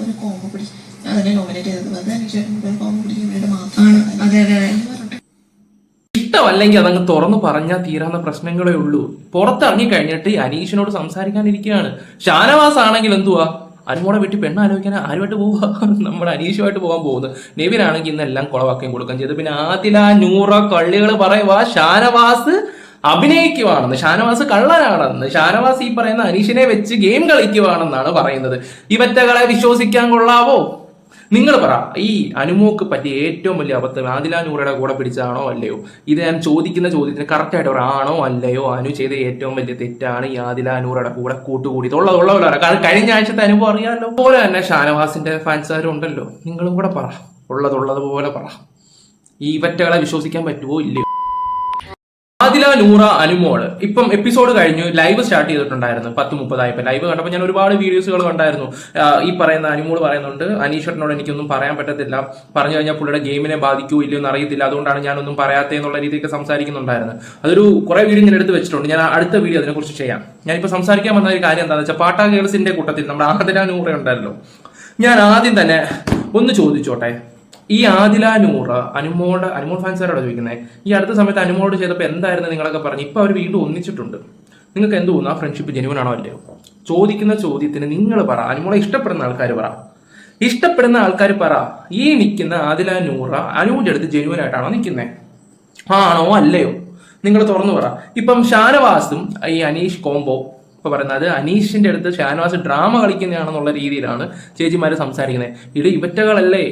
ഒരു കോമ്പ് പിടിച്ച്. ഞാൻ നോമിനേറ്റ് ചെയ്തത് വെറുതെ അനീഷേട്ടൻ കോമ്പ് പിടിക്കാൻ വേണ്ടി ആണ്. മാത്രം അതെ അതെ അതെ. ഇഷ്ടമല്ലെങ്കിൽ അതങ്ങ് തുറന്നു പറഞ്ഞാൽ തീരാവുന്ന പ്രശ്നങ്ങളേ ഉള്ളൂ. പുറത്തിറങ്ങി കഴിഞ്ഞിട്ട് അനീഷിനോട് സംസാരിക്കാനിരിക്കുകയാണ്. ഷാനവാസ് ആണെങ്കിൽ എന്തുവാ? അനുമോടെ വീട്ടിൽ പെണ്ണ് ആലോചിക്കാൻ ആരുമായിട്ട് പോവാ? നമ്മുടെ അനീഷുമായിട്ട് പോകാൻ പോകുന്നത്. നെവിനാണെങ്കിൽ ഇന്നെല്ലാം കുളവാക്കുകയും കൊടുക്കാൻ ചെയ്തു. പിന്നെ ആദില നൂറ കള്ളികൾ പറയുവാ ഷാനവാസ് അഭിനയിക്കുവാണെന്ന് ഷാനവാസ് കള്ളനാണെന്ന് ഷാനവാസ് ഈ പറയുന്ന അനീഷിനെ വെച്ച് ഗെയിം കളിക്കുവാണെന്നാണ് പറയുന്നത്. ഇവറ്റകളെ വിശ്വസിക്കാൻ കൊള്ളാവോ? നിങ്ങൾ പറ. ഈ അനുമോക്ക് പറ്റിയ ഏറ്റവും വലിയ അബദ്ധം ആദില നൂറയുടെ കൂടെ പിടിച്ചാണോ അല്ലയോ? ഇത് ഞാൻ ചോദിക്കുന്ന ചോദ്യത്തിന് കറക്റ്റായിട്ട് പറയാം ആണോ അല്ലയോ? അനു ചെയ്ത ഏറ്റവും വലിയ തെറ്റാണ് ഈ ആദില നൂറയുടെ കൂടെ കൂട്ടുകൂടി ഉള്ളത് കാരണം കഴിഞ്ഞ ആഴ്ചത്തെ അനുഭവം അറിയാമല്ലോ പോലെ തന്നെ ഷാനവാസിന്റെ ഫാൻസുകാരും ഉണ്ടല്ലോ നിങ്ങളും കൂടെ പറ. ഉള്ളതുള്ളത് പോലെ പറ. ഈ ഇവറ്റകളെ വിശ്വസിക്കാൻ പറ്റുമോ ഇല്ലയോ? ആദില നൂറ അനുമോൾ. ഇപ്പം എപ്പിസോഡ് കഴിഞ്ഞു. ലൈവ് സ്റ്റാർട്ട് ചെയ്തിട്ടുണ്ടായിരുന്നു പത്ത് മുപ്പതായപ്പോൾ ലൈവ് കണ്ടപ്പോൾ ഞാൻ ഒരുപാട് വീഡിയോസുകൾ കണ്ടായിരുന്നു. ഈ പറയുന്ന അനുമോൾ പറയുന്നുണ്ട് അനീഷേട്ടനോട് എനിക്കൊന്നും പറയാൻ പറ്റത്തില്ല. പറഞ്ഞു കഴിഞ്ഞാൽ പുള്ളിയുടെ ഗെയിമിനെ ബാധിക്കൂ ഇല്ലയോ എന്ന് അറിയത്തില്ല. അതുകൊണ്ടാണ് ഞാനൊന്നും എന്നുള്ള രീതിയൊക്കെ സംസാരിക്കുന്നുണ്ടായിരുന്നു. അതൊരു കുറേ വീഡിയോ ഞാൻ എടുത്ത് വെച്ചിട്ടുണ്ട്. ഞാൻ അടുത്ത വീഡിയോ അതിനെക്കുറിച്ച് ചെയ്യാം. ഞാനിപ്പോൾ സംസാരിക്കാൻ വന്ന ഒരു കാര്യം എന്താണെന്ന് വെച്ചാൽ പാട്ടാ ഗേൾസിന്റെ കൂട്ടത്തിൽ നമ്മുടെ ആദില നൂറ ഉണ്ടല്ലോ. ഞാൻ ആദ്യം തന്നെ ഒന്ന് ചോദിച്ചോട്ടെ. ഈ ആദില നൂറ അനുമോളുടെ അനുമോൾ ഫാൻസുകാരോട് ചോദിക്കുന്നത് ഈ അടുത്ത സമയത്ത് അനുമോളോട് ചെയ്തപ്പോൾ എന്തായിരുന്നു നിങ്ങളൊക്കെ പറഞ്ഞു? ഇപ്പൊ അവർ വീണ്ടും ഒന്നിച്ചിട്ടുണ്ട്. നിങ്ങൾക്ക് എന്ത് തോന്നുന്നു? ആ ഫ്രണ്ട്ഷിപ്പ് ജെനുവൻ ആണോ അല്ലയോ? ചോദിക്കുന്ന ചോദ്യത്തിന് നിങ്ങൾ പറ. അനുമോളെ ഇഷ്ടപ്പെടുന്ന ആൾക്കാർ പറ. ഇഷ്ടപ്പെടുന്ന ആൾക്കാർ പറ. ഈ നിൽക്കുന്ന ആദില നൂറ അടുത്ത് ജെനുവൻ ആയിട്ടാണോ നിൽക്കുന്നത് ആണോ അല്ലയോ? നിങ്ങൾ തുറന്നു പറ. ഇപ്പം ഷാനവാസും ഈ അനീഷ് കോംബോ ഇപ്പൊ പറയുന്നത് അനീഷിന്റെ അടുത്ത് ഷാനവാസ് ഡ്രാമ കളിക്കുന്നതാണെന്നുള്ള രീതിയിലാണ് ചേച്ചിമാര് സംസാരിക്കുന്നത് ഇത് ഇവറ്റകളല്ലേ?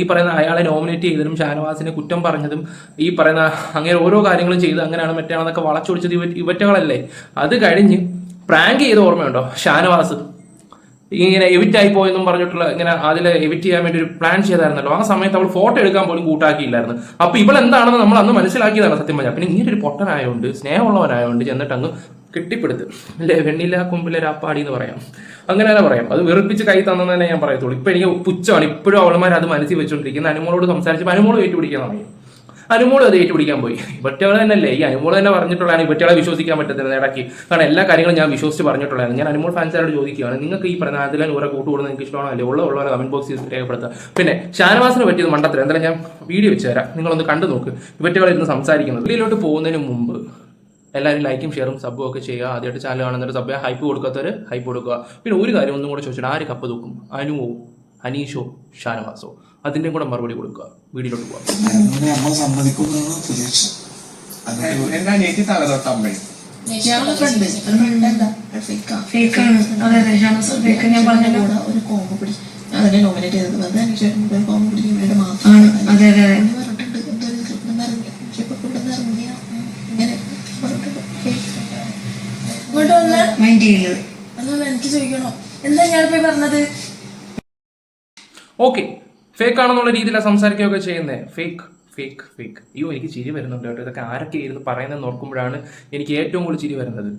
ഈ പറയുന്ന അയാളെ നോമിനേറ്റ് ചെയ്തതും ഷാനവാസിനെ കുറ്റം പറഞ്ഞതും ഈ പറയുന്ന അങ്ങനെ ഓരോ കാര്യങ്ങളും ചെയ്ത് അങ്ങനെയാണ് മറ്റാണെന്നൊക്കെ വളച്ചൊടിച്ചത് ഇവ ഇവറ്റകളല്ലേ? അത് കഴിഞ്ഞ് പ്രാങ്ക് ചെയ്ത ഓർമ്മയുണ്ടോ? ഷാനവാസ്. ഇങ്ങനെ എവിറ്റ് ആയി പോയെന്നും പറഞ്ഞിട്ടുള്ള ഇങ്ങനെ അതിൽ എവിറ്റ് ചെയ്യാൻ വേണ്ടി ഒരു പ്ലാൻ ചെയ്തായിരുന്നല്ലോ. ആ സമയത്ത് അവൾ ഫോട്ടോ എടുക്കാൻ പോലും കൂട്ടാക്കിയില്ലായിരുന്നു. അപ്പൊ ഇവൾ എന്താണെന്ന് നമ്മൾ അന്ന് മനസ്സിലാക്കിയതാണ് സത്യം പറഞ്ഞാൽ. പിന്നെ ഇങ്ങനെ ഒരു പൊട്ടനായതുകൊണ്ട് സ്നേഹമുള്ളവനായതുകൊണ്ട് ചെന്നിട്ട് അങ്ങ് കെട്ടിപ്പിടുത്ത്. അല്ലേ? വെണ്ണില കുമ്പിലെ രാപ്പാടി എന്ന് പറയാം. അങ്ങനെ തന്നെ പറയാം. അത് വെറുപ്പിച്ച് കൈ തന്നെന്ന് തന്നെ ഞാൻ പറയത്തുള്ളൂ. ഇപ്പൊ എനിക്ക് പുച്ഛമാണ്. ഇപ്പോഴും അവളമാർ അത് മനസ്സിൽ വെച്ചുകൊണ്ടിരിക്കുന്ന അനുമോളോട് സംസാരിച്ചപ്പോൾ അനുമോൾ ഏറ്റുപിടിക്കാൻ തുടങ്ങി. അനുമോളും അത് ഏറ്റുപിടിക്കാൻ പോയി. ഇവറ്റകൾ തന്നെയല്ലേ. ഈ അനുമോൾ തന്നെ പറഞ്ഞിട്ടുള്ളതാണ്. ഇവറ്റകളെ വിശ്വസിക്കാൻ പറ്റത്തില്ല ഇടയ്ക്ക്. കാരണം എല്ലാ കാര്യങ്ങളും ഞാൻ വിശ്വസിച്ച് പറഞ്ഞിട്ടുള്ളതാണ്. ഞാൻ അനുമോൾ ഫാൻസാരോട് ചോദിക്കുകയാണ്. നിങ്ങൾക്ക് ഈ പറഞ്ഞ അതിലെ നൂറെ കൂട്ടുകൂടുന്ന നിങ്ങൾക്ക് ഇഷ്ടമാണോ? അല്ലേ ഉള്ള ഉള്ളവരെ കമന്റ് ബോക്സിൽ രേഖപ്പെടുത്തുക. പിന്നെ ഷാനവാസിന് പറ്റിയത് മണ്ടത്തിൽ എന്തായാലും ഞാൻ വീഡിയോ വെച്ചുതരാം നിങ്ങളൊന്ന് കണ്ടു നോക്ക്. ഇവറ്റകളിരുന്ന് സംസാരിക്കുന്നത്. വീട്ടിലോട്ട് പോകുന്നതിന് മുമ്പ് എല്ലാവരും ലൈക്കും ഷെയറും സബ്ബും ഒക്കെ ചെയ്യുക. ആദ്യമായിട്ട് ചാനൽ കാണുന്നവർ സബ് ഹൈപ്പ് കൊടുക്കാത്തവർ ഹൈപ്പ് കൊടുക്കുക. പിന്നെ ഒരു കാര്യം ഒന്നും കൂടെ ചോദിച്ചാൽ ആര് കപ്പ് തൂക്കും? അനുവോ അനീഷോ ഷാനവാസോ. അതിന്റെ കൂടെ മറുപടി കൊടുക്കുക. വീഡിയോയിലോട്ട് പോകാം നമ്മൾ ഇങ്ങോട്ട് വന്നാൽ മൈൻഡ് ചെയ്യുന്നത് എന്നാൽ എനിക്ക് ചോദിക്കണോ? എന്താ ഞാൻ പോയി പറഞ്ഞത്? ഓക്കെ ഫേക്ക് ആണെന്നുള്ള രീതിയിലാണ് സംസാരിക്കുകയൊക്കെ ചെയ്യുന്നത് ഫേക്ക് ഫേക്ക് ഫേക്ക് അയ്യോ എനിക്ക് ചിരി വരുന്നുണ്ട് കേട്ടോ. ഇതൊക്കെ ആരൊക്കെ ഇരുന്ന് പറയുന്നതെന്ന് ഓർക്കുമ്പോഴാണ് എനിക്ക് ഏറ്റവും കൂടുതൽ ചിരി വരുന്നത്.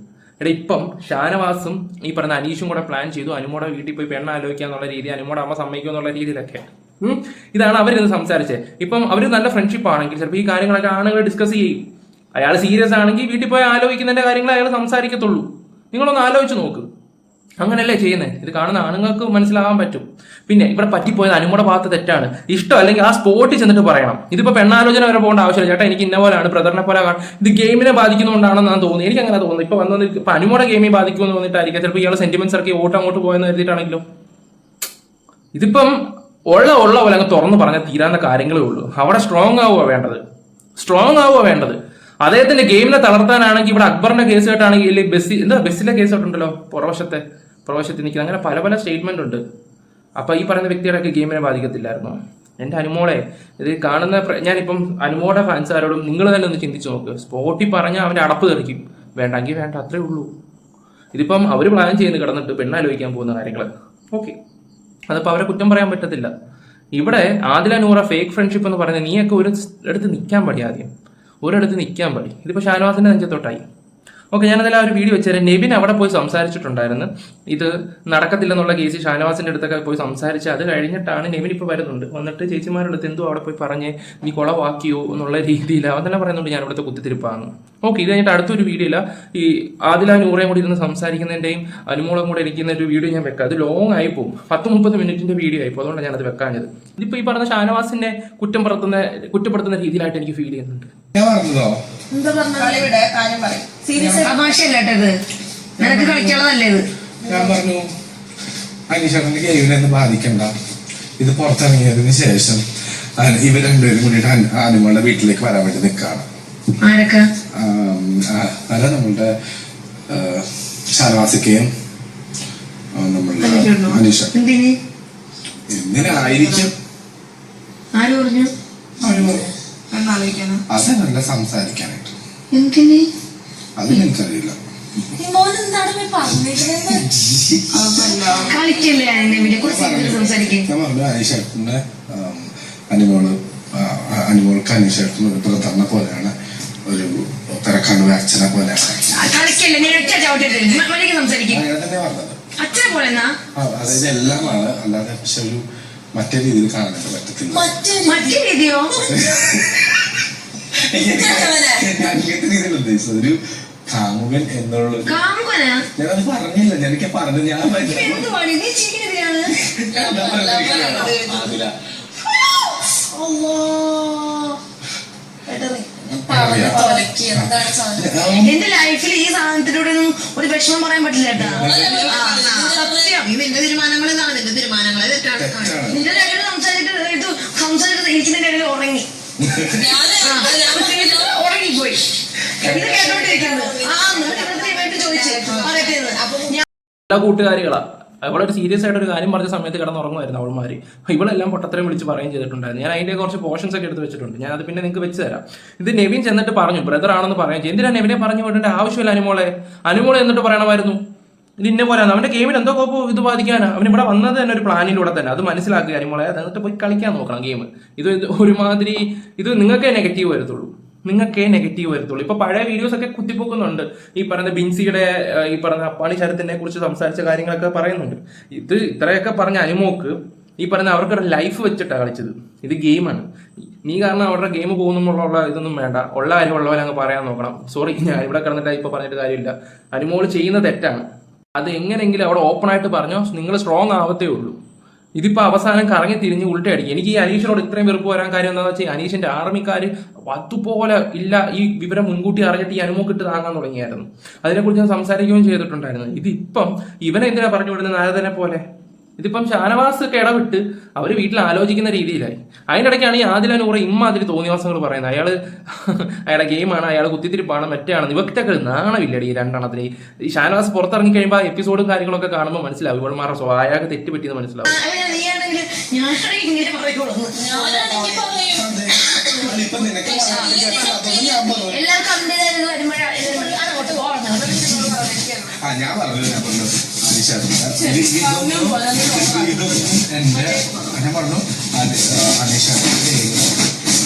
എടാ ഇപ്പം ഷാനവാസും ഈ പറഞ്ഞ അനീഷും കൂടെ പ്ലാൻ ചെയ്തു അനുമോടെ വീട്ടിൽ പോയി പെണ്ണ ആലോചിക്കുക എന്നുള്ള രീതി അനുമോടെ അമ്മ സമ്മതിക്കുക എന്നുള്ള രീതിയിലൊക്കെ. ഉം. ഇതാണ് അവരിന്ന് സംസാരിച്ചത് ഇപ്പം അവർ നല്ല ഫ്രണ്ട്ഷിപ്പ് ആണെങ്കിൽ ചിലപ്പോൾ ഈ കാര്യങ്ങളൊക്കെ ആണുങ്ങൾ ഡിസ്കസ് ചെയ്യും. അയാൾ സീരിയസ് ആണെങ്കിൽ വീട്ടിൽ പോയി ആലോചിക്കുന്നതിന്റെ കാര്യങ്ങൾ അയാൾ സംസാരിക്കത്തുള്ളൂ. നിങ്ങളൊന്ന് ആലോചിച്ച് നോക്ക്. അങ്ങനെയല്ലേ ചെയ്യുന്നത് ഇത് കാണുന്ന ആണുങ്ങൾക്ക് മനസ്സിലാവാൻ പറ്റും. പിന്നെ ഇവിടെ പറ്റിപ്പോയത് അനുമോടെ ഭാഗത്ത് തെറ്റാണ്. ഇഷ്ടം അല്ലെങ്കിൽ ആ സ്പോട്ടിൽ ചെന്നിട്ട് പറയണം. ഇതിപ്പോ പെണ്ണാലോചന വരെ പോകേണ്ട ആവശ്യമില്ല. ചേട്ടാ എനിക്ക് ഇന്ന പോലെയാണ് ബ്രദറിനെ പോലെ കാണും ഇത് ഗെയിമിനെ ബാധിക്കുന്നതുകൊണ്ടാണെന്ന് ഞാൻ തോന്നുന്നു എനിക്ക് അങ്ങനെ തോന്നുന്നു. ഇപ്പൊ വന്നത് ഇപ്പൊ അനുമോടെ ഗെയിമിൽ ബാധിക്കുമെന്ന് തോന്നിയിട്ടായിരിക്കും. ചിലപ്പോൾ ഇയാളെ സെന്റിമെന്റ്സ് ഇറക്കി ഓട്ടം അങ്ങോട്ട് പോയെന്ന് കരുതിയിട്ടാണെങ്കിലും. ഇതിപ്പം ഉള്ള ഉള്ള പോലെ അങ്ങ് തുറന്നു പറഞ്ഞാൽ തീരാവുന്ന കാര്യങ്ങളേ ഉള്ളൂ. അവിടെ സ്ട്രോങ് ആവുക വേണ്ടത്. സ്ട്രോങ് ആവുക വേണ്ടത്. അദ്ദേഹത്തിന്റെ ഗെയിമിനെ തളർത്താനാണെങ്കിൽ ഇവിടെ അക്ബറിന്റെ കേസ് കേട്ടാണെങ്കിൽ ഇല്ലെങ്കിൽ ബസ്സി എന്താ ബസ്സിലെ കേസ് കേട്ടുണ്ടല്ലോ പുറവശത്തെ പുറവശത്ത് നിൽക്കുന്നത് അങ്ങനെ പല പല സ്റ്റേറ്റ്മെന്റ് ഉണ്ട്. അപ്പൊ ഈ പറയുന്ന വ്യക്തികളൊക്കെ ഗെയിമിനെ ബാധിക്കത്തില്ലായിരുന്നു. എന്റെ അനുമോളെ ഇത് കാണുന്ന ഞാനിപ്പം അനുമോടെ ഫാൻസുകാരോടും നിങ്ങൾ തന്നെ ഒന്ന് ചിന്തിച്ചു നോക്ക്. സ്പോട്ടിൽ പറഞ്ഞാൽ അവന്റെ അടപ്പ് തെറിക്കും. വേണ്ടെങ്കിൽ വേണ്ട അത്രേ ഉള്ളൂ. ഇതിപ്പം അവർ പ്ലാൻ ചെയ്യുന്ന കിടന്നിട്ട് പെണ്ണാലോചിക്കാൻ പോകുന്ന കാര്യങ്ങൾ ഓക്കെ അതിപ്പോൾ അവരെ കുറ്റം പറയാൻ പറ്റത്തില്ല. ഇവിടെ ആദില നൂറ ഫേക്ക് ഫ്രണ്ട്ഷിപ്പ് എന്ന് പറയുന്നത് നീയൊക്കെ ഒരു എടുത്ത് നിൽക്കാൻ പടി ആദ്യം. ഒരിടത്ത് നിൽക്കാൻ പാടി. ഇതിപ്പോൾ ഷാനവാസിന്റെ നെഞ്ചത്തോട്ടായി. ഓക്കെ ഞാനതിൽ ആ ഒരു വീഡിയോ വെച്ചുതരാം നെബിൻ അവിടെ പോയി സംസാരിച്ചിട്ടുണ്ടായിരുന്നു. ഇത് നടക്കത്തില്ലെന്നുള്ള കേസ് ഷാനവാസിന്റെ അടുത്തൊക്കെ പോയി സംസാരിച്ച് അത് കഴിഞ്ഞിട്ടാണ് നെബിൻ ഇപ്പോൾ വരുന്നുണ്ട്. വന്നിട്ട് ചേച്ചിമാരുടെ അടുത്ത് എന്തോ അവിടെ പോയി പറഞ്ഞ് നീ കുളവാക്കിയോ? എന്നുള്ള രീതിയിൽ അവൻ തന്നെ പറയുന്നുണ്ട് ഞാൻ ഇവിടുത്തെ കുത്തിത്തിരിപ്പാന്ന് ഓക്കെ ഇത് കഴിഞ്ഞിട്ട് അടുത്തൊരു വീഡിയോയില്ല ഈ ആദില നൂറേയും കൂടി ഇരുന്ന് സംസാരിക്കുന്നതിന്റെയും അനുമോളം കൂടെ ഇരിക്കുന്ന ഒരു വീഡിയോ ഞാൻ വെക്കാം. അത് ലോങ് ആയി പോകും പത്ത് മുപ്പത് മിനിറ്റിന്റെ വീഡിയോ ആയി പോകും അതുകൊണ്ടാണ് ഞാനത് വെക്കാഞ്ഞത്. ഇതിപ്പോൾ ഈ പറഞ്ഞ ഷാനവാസിനെ കുറ്റം പറത്തുന്ന കുറ്റപ്പെടുത്തുന്ന രീതിയിലായിട്ട് എനിക്ക് ഫീൽ ചെയ്യുന്നുണ്ട്. ഞാൻ പറഞ്ഞതോ? എന്താ പറഞ്ഞത്? ഇവിടെ കാര്യം പറയും. സീരിയസ് ഇത്? നിനക്ക് കളിക്കാനുള്ളതല്ലേ ഇത്? ഞാൻ പറഞ്ഞു അനീഷേട്ടന്റെ ഗെയിമിനെ ബാധിക്കണ്ട. ഇത് പുറത്തിറങ്ങിയതിന് ശേഷം ആ- ഇവർ രണ്ടുപേരും കൂടിയിട്ട് ആനിമളുടെ വീട്ടിലേക്ക് വരാൻ വേണ്ടി നിൽക്കാണ് അല്ല നമ്മളുടെ ഷാനവാസിക്കയും നമ്മളുടെ അനീഷ എന്തിന്? എന്തിനായിരിക്കും? അതല്ല സംസാരിക്കാനായിട്ട്. എന്തിന്? അതും എനിക്കറിയില്ല കളിക്കല്ലേ അതിനെ കുറിച്ച് സംസാരിക്കും ഞാൻ പറഞ്ഞു അനീഷേട്ടന്റെ ആം, അനിമോൾ അനിമോൾക്ക് അനീഷേട്ടൻ ഒരു ബ്രദറിനെ പോലെയാണ് ഒരു തിരക്കാണ്ട് അച്ഛനെ പോലെയാണ് തന്നെ അതായത് എല്ലാമാണ് അല്ലാതെ പക്ഷെ ഒരു മറ്റേ രീതിയിൽ കാണാനായിട്ട് പറ്റത്തില്ല മറ്റേ മറ്റേ രീതിയോ ഞാൻ ഇങ്ങനത്തെ രീതിയിൽ ഉദ്ദേശിച്ചത് ഒരു കാമുകൻ എന്നുള്ളത്. ഒരു- കാമുകനാ? ഞാനത് പറഞ്ഞില്ല. ഞാനൊക്കെ പറഞ്ഞു. ഞാൻ എന്റെ ലൈഫിൽ ഈ സാധനത്തിലൂടെ ഒന്നും ഒരു വിഷമം പറയാൻ പറ്റില്ല കേട്ടാ ആ, ആ, സത്യം നീ നിന്റെ തീരുമാനങ്ങൾ ഇതാണ് നിന്റെ തീരുമാനങ്ങൾ തെറ്റാണ് തെറ്റാണ്. നിന്റെ ഇടയിൽ സംസാരിച്ചിട്ട് ഇത് സംസാരിച്ചിട്ട് ഇരിക്കുന്നതിന്റെ ഇടയിൽ ഉറങ്ങി ആ, ഉറങ്ങിപ്പോയി ഇത് കേട്ടോണ്ടിരിക്കുന്നത് ആ എന്നിട്ട് എന്നിട്ട് ഇവയിട്ട് ചോദിച്ചു പറയട്ടെ എന്ന്. അപ്പൊ ഞാൻ എല്ലാ കൂട്ടുകാരികളാ. അവളൊരു സീരിയസ് ആയിട്ട് ഒരു കാര്യം പറഞ്ഞ സമയത്ത് കിടന്നുറങ്ങുമായിരുന്നു അവൾമാര്. ഇവളെല്ലാം പൊട്ടത്തരം വിളിച്ച് പറയുകയും ചെയ്തിട്ടുണ്ടായിരുന്നു. ഞാൻ അതിന്റെ കുറച്ച് പോർഷൻസ് ഒക്കെ എടുത്ത് വെച്ചിട്ടുണ്ട്. ഞാൻ അത് പിന്നെ നിങ്ങൾക്ക് വെച്ച് തരാം. ഇത് നെവിൻ ചെന്നിട്ട് പറഞ്ഞു ബ്രദർ ആണെന്ന് പറയാൻ ചെയ്യും. എന്തിനാ നെവിനെ പറഞ്ഞു വിടേണ്ട ആവശ്യമില്ല അനുമോളെ? അനുമോളെ എന്നിട്ട് പറയണമായിരുന്നു. ഇത് ഇന്ന പോലെ അവന്റെ ഗെയിമിൽ എന്തോ കോപ്പ് ഇത് ബാധിക്കാനാ. അവൻ ഇവിടെ വന്നത് തന്നെ ഒരു പ്ലാനിലൂടെ തന്നെ. അത് മനസ്സിലാക്കുക അനുമോളെ. എന്നിട്ട് പോയി കളിക്കാൻ നോക്കണം ഗെയിം ഇത് ഒരുമാതിരി ഇത് നിങ്ങൾക്കേ നെഗറ്റീവ് വരത്തുള്ളൂ. നിങ്ങൾക്കേ നെഗറ്റീവ് വരത്തുള്ളൂ. ഇപ്പൊ പഴയ വീഡിയോസ് ഒക്കെ കുത്തിപ്പോക്കുന്നുണ്ട്. ഈ പറഞ്ഞ ബിൻസിയുടെ ഈ പറഞ്ഞ അപ്പാണി ശരത്തിനെ കുറിച്ച് സംസാരിച്ച കാര്യങ്ങളൊക്കെ പറയുന്നുണ്ട്. ഇത് ഇത്രയൊക്കെ പറഞ്ഞ അനുമോക്ക് ഈ പറഞ്ഞ അവർക്കൊരു ലൈഫ് വെച്ചിട്ടാണ് കളിച്ചത്. ഇത് ഗെയിമാണ് നീ കാരണം അവരുടെ ഗെയിം പോകുന്നുള്ള ഇതൊന്നും വേണ്ട. ഉള്ള കാര്യം ഉള്ളവരെ അങ്ങ് പറയാൻ നോക്കണം. സോറി ഞാൻ ഇവിടെ കിടന്നിട്ട് ഇപ്പൊ പറഞ്ഞിട്ട് കാര്യമില്ല. അനുമോൾ ചെയ്യുന്ന തെറ്റാണ്. അത് എങ്ങനെയെങ്കിലും അവിടെ ഓപ്പൺ ആയിട്ട് പറഞ്ഞോ. നിങ്ങൾ സ്ട്രോങ് ആവത്തേ ഉള്ളൂ. ഇതിപ്പോ അവസാനം കറങ്ങി തിരിഞ്ഞ് ഉൾട്ടയടിക്കും എനിക്ക് ഈ അനീഷിനോട് ഇത്രയും വെറുപ്പ് വരാൻ കാര്യം എന്താണെന്ന് വെച്ചാൽ അനീഷിന്റെ ആർമിക്കാർ അതുപോലെ ഇല്ല ഈ വിവരം മുൻകൂട്ടി അറിഞ്ഞിട്ട് ഈ അനുമോക്കിട്ട് താങ്ങാൻ തുടങ്ങിയായിരുന്നു. അതിനെക്കുറിച്ച് ഞാൻ സംസാരിക്കുകയും ചെയ്തിട്ടുണ്ടായിരുന്നു. ഇതിപ്പം ഇവനെ എന്തിനാ പറഞ്ഞു വിടുന്നത്? നാരദനെ പോലെ. ഇതിപ്പം ഷാനവാസ് ഒക്കെ ഇടവിട്ട് അവർ വീട്ടിൽ ആലോചിക്കുന്ന രീതിയിലായി അതിനിടയ്ക്കാണ് ഈ ആദില നൂറ് ഇമ്മാതിരി തോന്നിവാസങ്ങൾ പറയുന്നത് അയാൾ അയാളുടെ ഗെയിമാണ് അയാൾ കുത്തിത്തിരിപ്പാണ് മറ്റാണ് ഇവക്കൊക്കെ നാണമില്ലടി ഈ രണ്ടെണ്ണത്തിന് ഈ ഷാനവാസ് പുറത്തിറങ്ങി കഴിയുമ്പോൾ ആ എപ്പിസോഡും കാര്യങ്ങളൊക്കെ കാണുമ്പോൾ മനസ്സിലാവും ഇവൾമാരുടെ സ്വഭാവം തെറ്റുപറ്റിയെന്ന് തെറ്റ് പറ്റിയെന്ന് മനസ്സിലാവും. എല്ലാവർക്കും ഞാൻ പറഞ്ഞു എന്റെ ഞാൻ പറഞ്ഞു അനീഷേട്ടൻ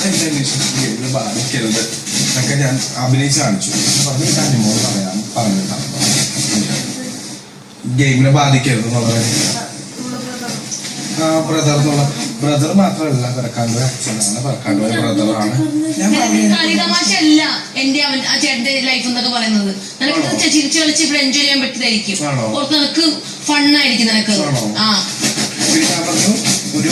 എന്റെ അനീഷേട്ടൻ ബാധിക്കരുത് എന്നൊക്കെ ഞാൻ അഭിനയിച്ച് കാണിച്ചു എന്ന് പറഞ്ഞു അനുമോട് പറയാൻ പറഞ്ഞിട്ടാണ് ഗെയിമിനെ ബാധിക്കരുത് എന്നുള്ളത് ആ ബ്രദർ എന്നുള്ള ബ്രദർ മാത്രമല്ല പിറക്കാണ്ട് അച്ഛനാണ്. പിറക്കാണ്ട് ബ്രദറാണ് ഞാൻ പറഞ്ഞു കളിതമാശയല്ല എന്റെ അവൻ ആ ചേട്ടന്റെ ലൈഫ് എന്നൊക്കെ പറയുന്നത്. നിനക്ക് ചിരിച്ചു ചിരിച്ച് കളിച്ച് ഇവിടെ എൻജോയ് ചെയ്യാൻ പറ്റിയതായിരിക്കും ആണോ? ഓർത്ത് നിനക്ക് ഫണ്ണായിരിക്കും നിനക്ക്. ആണോ? ആ. പിന്നെ ഞാൻ പറഞ്ഞു ഒരു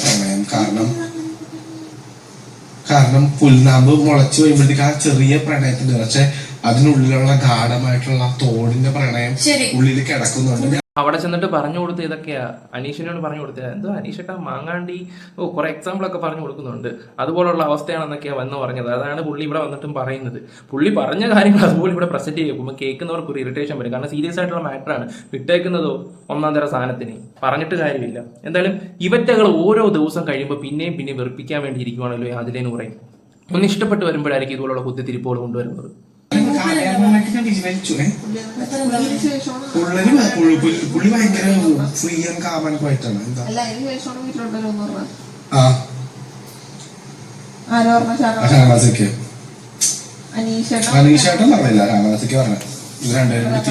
പ്രണയം കാരണം കാരണം പുൽനാമ്പ് മുളച്ചു വരുമ്പോഴത്തേക്ക് ആ ചെറിയ പ്രണയത്തിന്റെ പക്ഷെ അതിനുള്ളിലുള്ള ഗാഠമായിട്ടുള്ള തോടിന്റെ പ്രണയം. ഉള്ളിൽ കിടക്കുന്നുണ്ട്. അവിടെ ചെന്നിട്ട് പറഞ്ഞു കൊടുത്ത് ഇതൊക്കെയാ. അനീഷിനോട് പറഞ്ഞു കൊടുത്തത് എന്തോ അനീഷേട്ടാ മാങ്ങാണ്ടി. ഓ കുറെ എക്സാമ്പിൾ ഒക്കെ പറഞ്ഞു കൊടുക്കുന്നുണ്ട്. അതുപോലുള്ള അവസ്ഥയാണെന്നൊക്കെയാ വന്ന് പറഞ്ഞത്. അതാണ് പുള്ളി ഇവിടെ വന്നിട്ടും പറയുന്നത്. പുള്ളി പറഞ്ഞ കാര്യങ്ങൾ അതുപോലെ ഇവിടെ പ്രസന്റ് ചെയ്യുമ്പോൾ കേൾക്കുന്നവർക്ക് ഒരു ഇറിറ്റേഷൻ വരും. കാരണം സീരിയസ് ആയിട്ടുള്ള മാറ്ററാണ് വിട്ടേക്കുന്നതോ ഒന്നാം തരം സാധനത്തിന്. പറഞ്ഞിട്ട് കാര്യമില്ല. എന്തായാലും ഇവറ്റകൾ ഓരോ ദിവസം കഴിയുമ്പോൾ പിന്നെയും പിന്നെയും വെറുപ്പിക്കാൻ വേണ്ടി ഇരിക്കുവാണല്ലോ അതിലേന്ന് പറയും ഒന്ന് ഇഷ്ടപ്പെട്ട് വരുമ്പോഴായിരിക്കും ഇതുപോലുള്ള കുത്തിത്തിരിപ്പുകൾ കൊണ്ടുവരുന്നത്. ഏ? പുള്ളി പുള്ളി- ഭയങ്കര ഫ്രീ ആൻഡ് കാമൻ പോയിട്ടാണ് എന്താ? ആ. അനീഷേട്ടൻ. പറഞ്ഞില്ല പറഞ്ഞ. ഇത് രണ്ടുപേരും കൂടി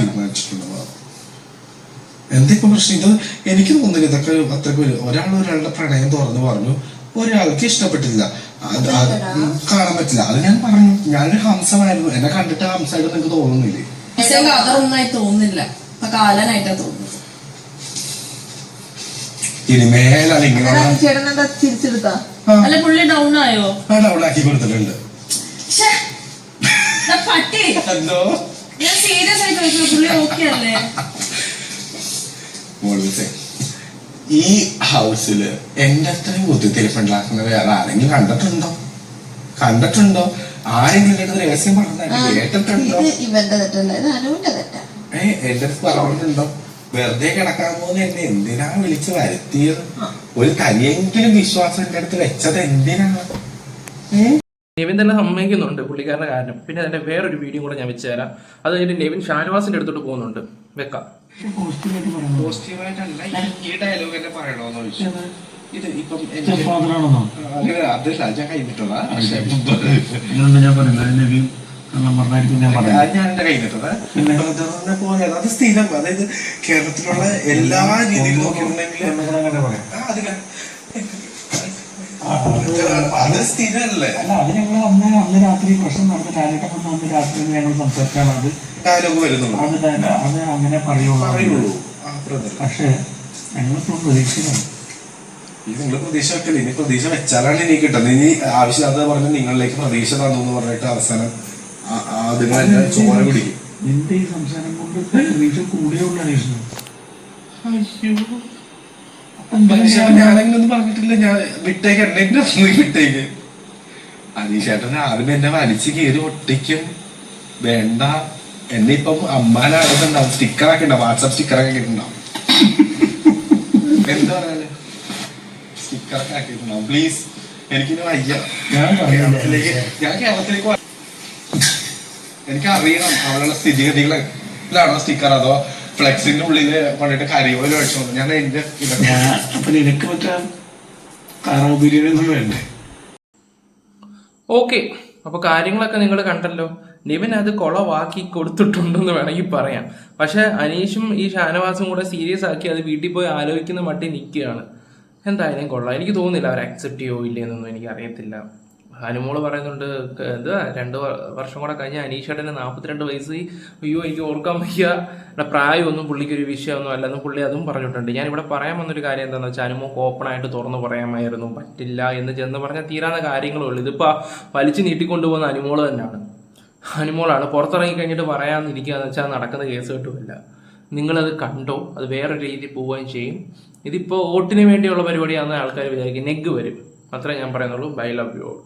എന്തിപ്പോ പ്രശ്നം? ഇത് എനിക്ക് തോന്നുന്നില്ല ഇതൊക്കെ അത്രയ്ക്ക് വരും ഒരാൾ ഒരാളുടെ പ്രണയം തുറന്നു പറഞ്ഞു ഒരാൾക്ക് ഇഷ്ടപ്പെട്ടില്ല. കാണാൻ പറ്റില്ല. അത് ഞാൻ പറഞ്ഞു. ഞാനൊരു ഹംസമായിരുന്നു. എന്നെ കണ്ടിട്ട് ഹംസമായിട്ട് നിങ്ങൾക്ക് തോന്നുന്നില്ലേ? തോന്നുന്നില്ല. ആ കാലനായിട്ടാ തോന്നുന്നത്. ഇനിമേലാണ് തിരിച്ചെടുത്താ അല്ല പുള്ളി ഡൗൺ ആയോ? ആക്കി കൊടുത്തിട്ടുണ്ട്. ശ്ശേ, ദാ പട്ടി. എന്തോ? ഞാൻ സീരിയസ് പുള്ളി ഓക്കെ അല്ലേ? ഈ ഹൗസിൽ എന്റെ അത്രയും കുത്തിത്തിരിപ്പുണ്ടാക്കുന്ന വേറെ ആരെങ്കിലും കണ്ടിട്ടുണ്ടോ? കണ്ടിട്ടുണ്ടോ? ആരെങ്കിലും എന്റെ രഹസ്യം പറഞ്ഞാൽ കേട്ടിട്ടുണ്ടോ? ഇത് ഇവന്റെ തെറ്റല്ല ഇത് അനുവിന്റെ തെറ്റാ. ഏ എന്റെ അടുത്ത് പറഞ്ഞിട്ടുണ്ടോ? വെറുതെ കിടക്കാൻ പോകുന്ന എന്നെ എന്തിനാ വിളിച്ച് വരുത്തിയത്? ഒരു തനിയെങ്കിലും വിശ്വാസം എന്റെ അടുത്ത് വെച്ചത് എന്തിനാണ് നെവിൻ തന്നെ സമ്മതിക്കുന്നുണ്ട് പുള്ളിക്കാരന്റെ കാരണം പിന്നെ അതിന്റെ വേറൊരു വീഡിയോ കൂടെ ഞാൻ വെച്ചുതരാം അത് കഴിഞ്ഞിട്ട് നെവിൻ ഷാനുവാസിന്റെ അടുത്തോട്ട് പോകുന്നുണ്ട്. വെക്കാം. പോസിറ്റീവായിട്ടല്ല. ഈ ഡയലോഗ് എന്നെ പറയണോന്ന് ചോദിച്ചു. ഇത് ഇപ്പം അങ്ങനെ അതല്ല ഞാൻ കഴിഞ്ഞിട്ടുള്ള ഇതുകൊണ്ട് ഞാൻ പറയുന്നത് അത് സ്ഥിരം അതായത് കേരളത്തിലുള്ള എല്ലാ രീതിയിലും നോക്കിയിട്ടുണ്ടെങ്കിൽ അങ്ങനെ പറയാം. ആ, അത് അത് അല്ല അത് ഞങ്ങൾ അന്ന് അന്ന് രാത്രി പ്രശ്നം നടന്ന കാര്യമൊക്കെ വന്ന് അന്ന് രാത്രി ഞങ്ങൾ സംസാരിച്ചാണ് അത്. ഡയലോഗ് വരുന്നുള്ളൂ. അത് അത് അങ്ങനെ പറയുള്ളൂ. പക്ഷേ ഞങ്ങളിപ്പോൾ പ്രതീക്ഷിക്കണം നിങ്ങൾ പ്രതീക്ഷ വെക്കില്ല ഇനി പ്രതീക്ഷ വെച്ചാലാണ് ഇനി കിട്ടുന്നത്. ഇനി ആവശ്യമില്ലാത്ത പറഞ്ഞ് നിങ്ങളിലേക്ക് പ്രതീക്ഷ തന്നു എന്ന് പറഞ്ഞിട്ട് അവസാനം അതിന് ചോര കുടിക്കും നിന്റെ ഈ സംസാരം കൊണ്ട് പ്രതീക്ഷ കൂടിയുള്ള അയ്യോ. അനീഷേട്ടൻ ഞാനങ്ങനൊന്നും പറഞ്ഞിട്ടില്ല. ഞാൻ വിട്ടേക്ക്. എന്നെ എന്റെ വിട്ടേക്ക്. അനീഷേട്ടൻ ആദ്യം എന്നെ വലിച്ചു കീറി ഒട്ടിക്കും. വേണ്ട. എന്നെ ഇപ്പം അമ്മാനാടുന്നുണ്ടാവും സ്റ്റിക്കറൊക്കെ ഉണ്ടാവും വാട്സാപ്പ് സ്റ്റിക്കറൊക്കെ ആക്കിയിട്ടുണ്ടാവും. എന്താ പറയാ സ്റ്റിക്കറൊക്കെ ആക്കിയിട്ടുണ്ടാവും. പ്ലീസ് എനിക്കിനി വയ്യ. ഞാൻ. കേരളത്തിലേക്ക് ഞാൻ കേരളത്തിലേക്ക് വ- എനിക്ക് അറിയണം അവിടെയുള്ള സ്ഥിതിഗതികളാണോ സ്റ്റിക്കർ അതോ ഫ്ലെക്സിന്റെ ഉള്ളിൽ കൊണ്ടിട്ട് കരിയോയിൽ കഴിച്ചു ഞാൻ എന്റെ അപ്പൊ നിനക്ക് മറ്റേ കറാവ് ബിരിയാണി ഒന്നും വേണ്ടേ? ഓക്കെ. അപ്പോൾ കാര്യങ്ങളൊക്കെ നിങ്ങൾ കണ്ടല്ലോ. നിവൻ അത് കൊളവാക്കി കൊടുത്തിട്ടുണ്ടെന്ന് വേണമെങ്കിൽ പറയാം. പക്ഷെ അനീഷും ഈ ഷാനവാസും കൂടെ സീരിയസ് ആക്കി അത് വീട്ടിൽ പോയി ആലോചിക്കുന്ന മട്ടി നിൽക്കുകയാണ്. എന്തായാലും കൊള്ളാം. എനിക്ക് തോന്നുന്നില്ല അവർ അക്സെപ്റ്റ് ചെയ്യോ ഇല്ലേന്നൊന്നും എനിക്ക് അറിയത്തില്ല ഹനുമോൾ പറയുന്നുണ്ട് എന്താ രണ്ട് വർഷം കൂടെ കഴിഞ്ഞ അനീഷേട്ടന് നാൽപ്പത്തിരണ്ട് വയസ്സ്. അയ്യോ എനിക്ക് ഓർക്കാൻ വയ്യ. പ്രായമൊന്നും പുള്ളിക്കൊരു വിഷയമൊന്നും അല്ലെന്ന് പുള്ളി അതും പറഞ്ഞിട്ടുണ്ട്. ഇവിടെ പറയാൻ വന്നൊരു കാര്യം എന്താണെന്ന് വെച്ചാൽ അനുമോക്ക് ഓപ്പണായിട്ട് തുറന്ന് പറയാമായിരുന്നു. പറ്റില്ല എന്ന് ചെന്ന് പറഞ്ഞാൽ തീരാവുന്ന കാര്യങ്ങളേ ഉള്ളൂ. ഇതിപ്പോൾ വലിച്ചു നീട്ടിക്കൊണ്ടുപോകുന്ന അനുമോൾ തന്നെയാണ്. അനുമോളാണ്. പുറത്തിറങ്ങി കഴിഞ്ഞിട്ട് പറയാമെന്നിരിക്കുകയെന്ന് വെച്ചാൽ നടക്കുന്ന കേസ് കിട്ടുമില്ല നിങ്ങളത് കണ്ടോ? അത് വേറെ രീതിയിൽ പോവുകയും ചെയ്യും. ഇതിപ്പോൾ വോട്ടിന് വേണ്ടിയുള്ള പരിപാടിയാണെന്ന് ആൾക്കാർ വിചാരിക്കും. നെഗ് വരും. അത്രേ ഞാൻ പറയുന്നുള്ളൂ. Bye love you